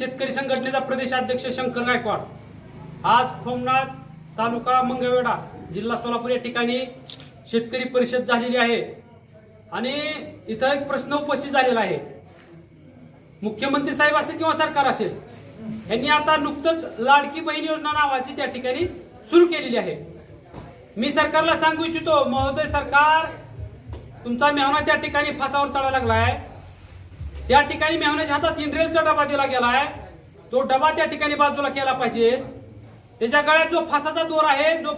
शेतकरी संघटनेचा प्रदेशाध्यक्ष शंकर गायकवाड. आज खोमनाथ तालुका मंगळवेढा जिल्हा सोलापूर या ठिकाणी शेतकरी परिषद झालेली आहे. आणि इथं एक प्रश्न उपस्थित झालेला आहे. मुख्यमंत्री साहेब असेल किंवा सरकार असेल यांनी आता नुकतंच लाडकी बहीण योजना नावाची त्या ठिकाणी सुरू केलेली आहे. मी सरकारला सांगू इच्छितो महोदय सरकार तुमचा मेहना त्या ठिकाणी फासावर चढायला आहे त्या ठिकाणी मेहण्याच्या हातात इंड्रेलचा डबा दिला गेलाय. तो डबा त्या ठिकाणी बाजूला केला पाहिजे. त्याच्या गळ्यात जो फासाचा दोर आहे जो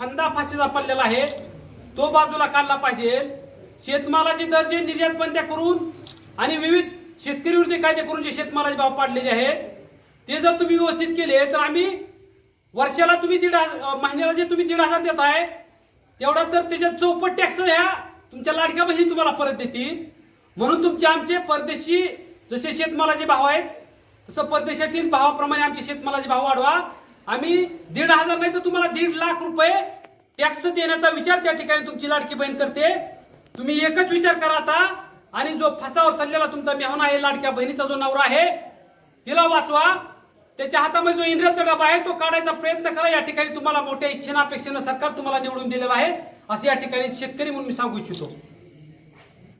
फंदा फाशीचा पडलेला आहे तो बाजूला काढला पाहिजे. शेतमालाचे दर्जे निर्यात बंद्या करून आणि विविध शेतकरी विरोधी कायदे करून जे शेतमालाचे भाव पाडलेले आहेत ते जर तुम्ही व्यवस्थित केले तर आम्ही वर्षाला तुम्ही दीड हजार महिन्याला जे तुम्ही दीड हजार देत आहे तेवढा तर त्याच्यात चौपट टॅक्स ह्या तुमच्या लाडक्या बहिणी तुम्हाला परत देतील. म्हणून तुमचे आमचे परदेशी जसे शेतमालाचे भाव आहेत तसं परदेशातील भावाप्रमाणे आमचे शेतमालाचे भाव वाढवा. आम्ही दीड हजार नाही तर तुम्हाला दीड लाख रुपये टॅक्स देण्याचा विचार त्या ठिकाणी तुमची लाडकी बहीण करते. तुम्ही एकच विचार करा आता. आणि जो फसावर चाललेला तुमचा मेहना आहे लाडक्या बहिणीचा जो नवरा आहे तिला वाचवा. त्याच्या हातामध्ये जो इंद्रचा डबा आहे तो काढायचा प्रयत्न करा. या ठिकाणी तुम्हाला मोठ्या इच्छेनं अपेक्षेनं सरकार तुम्हाला निवडून दिलेलं आहे. असं या ठिकाणी शेतकरी म्हणून मी सांगू इच्छितो.